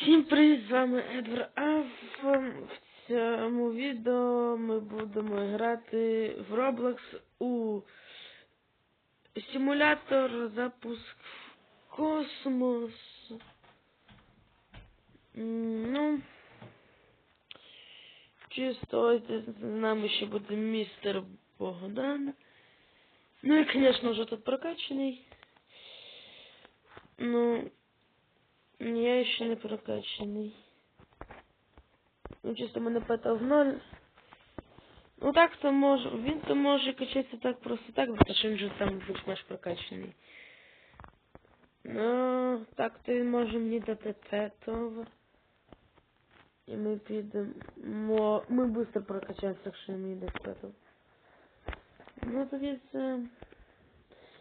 Всім привіт, з вами Едвар А в цьому відео ми будемо грати в Roblox у симулятор запуск в космос. Ну, чисто ось з нами ще буде містер Богдан. Ну і, звісно, вже тут прокачаний. Ну, я ще не прокачаний. Ну, чисто мене пета в ноль. Ну так то може. Він то може качатися так просто так, тому що він же там більш-менш прокачаний. Ну, так то він може мені дати петого. І ми підемо. Ми швидко прокачаємося, якщо мені дасть петого. Ну тоді це.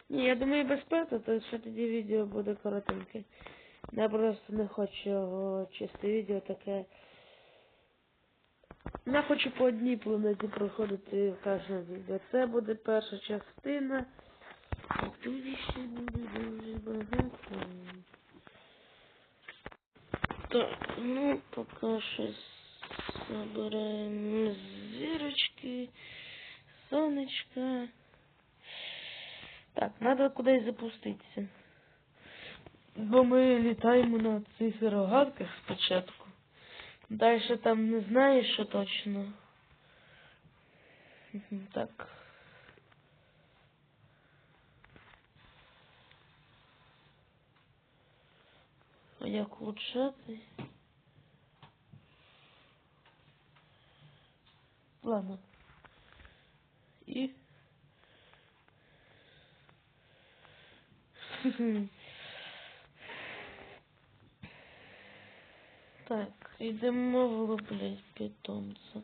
Ні, я думаю без пета, то що тоді відео буде коротеньке. Я просто не хочу чисте відео таке. Я хочу по одній планеті проходити в кожному відео. Це буде перша частина. Тут ще буде дуже багато. Так, ну поки що заберемо зірочки, сонечка. Так, треба кудись запуститися. Бо ми літаємо на цих рогатках спочатку. Дальше там не знаю, що точно. Так. А як улучшати? Ладно. І. Так, йдемо вилуплять питомця.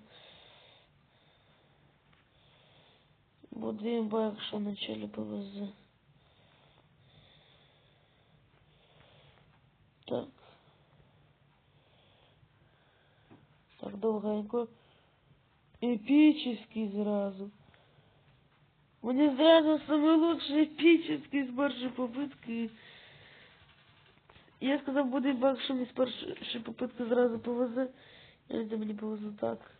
Будемо, якщо вначалі повезе. Так. Так, долгенько. Эпический сразу. Мне сразу самый лучший эпический с першей попытки. Я сказав, буде баг, що мені з першої попитки зразу повезе. Де мені повезло так.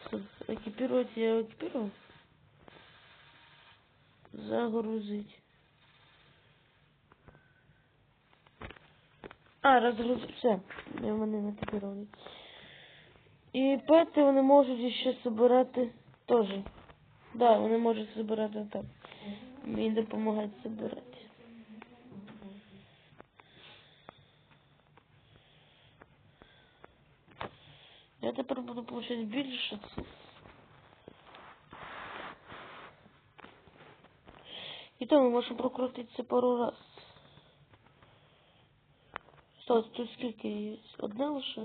Все, екіпірувати я екіпірував. Загрузить. А, розгрузить. Все. Я мене не екіпірований. І пети вони можуть ще збирати теж. Да, вони можуть збирати так. Мені допомагають збирати. Я тепер буду получати більше цифр. І то ми можемо прокрутити це пару раз. Що, тут скільки є? Одне лише?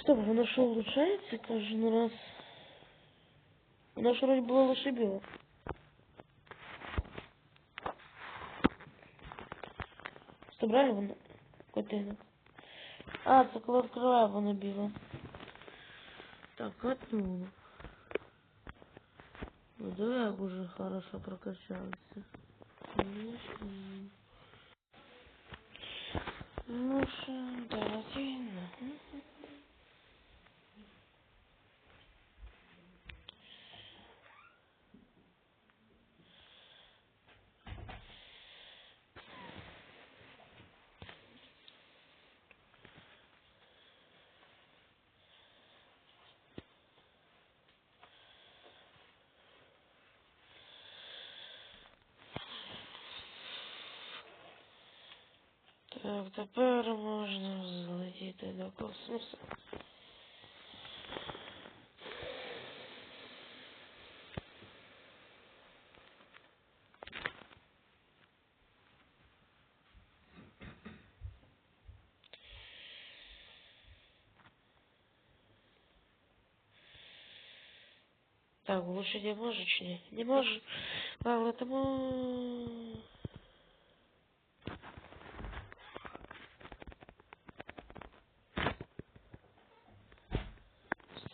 Стоп, воно що улучшається кожен раз? Воно ж вроде було лише біле. Стоп, реально воно? Котинок. А, це коли вкриває, воно біле. Так, одну. Ну да, я уже хорошо прокачался. Ну що, давайте. Так, тепер можна злетіти до космосу. Так, лучше не можешь, ні? Не можешь. Ладно, тому...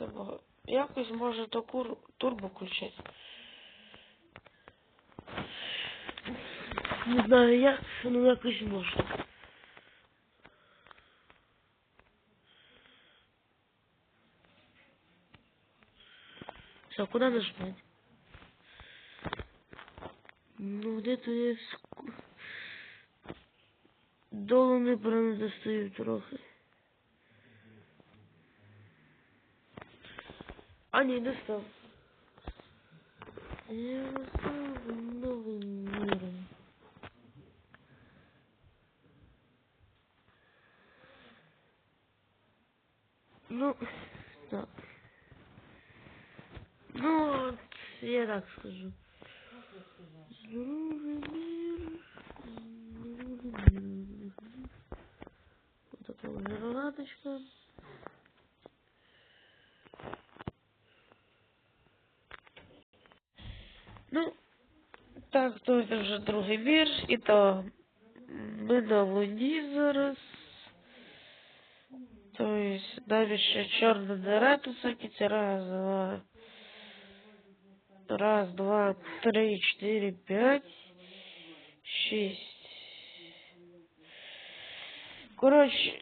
З якось може то кур... турбо включати. Не знаю як, ну якось можна. Все, куда нажимать? Ну, где-то є ск- Долу неправильно достаю трохи. А, ні, достав. Я достав новий мир. Ну, так. Ну, от, я так скажу. Здоровий мир. Здоровий мир. Вот вот гранаточка. Ну, так, це вже другий вірш, і то ми на луні зараз. Тобто, навіть ще чорна дира високіться. Раз, два. Раз, два, три, чотири, п'ять, шість. Коротше,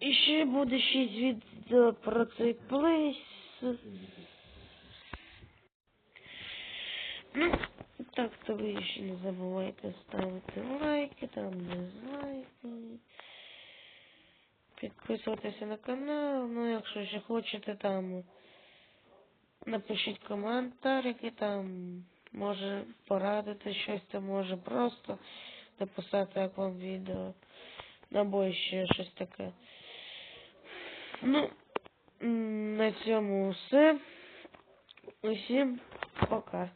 і ще буде шість відео про цей плейс. Ну, так то ви ще не забувайте ставити лайки, там дизлайки. Підписуватися на канал, ну якщо ще хочете там напишіть коментар, який там може порадити щось, то може просто написати, як вам відео. Або ще щось таке. Ну, на цьому все. Усім пока.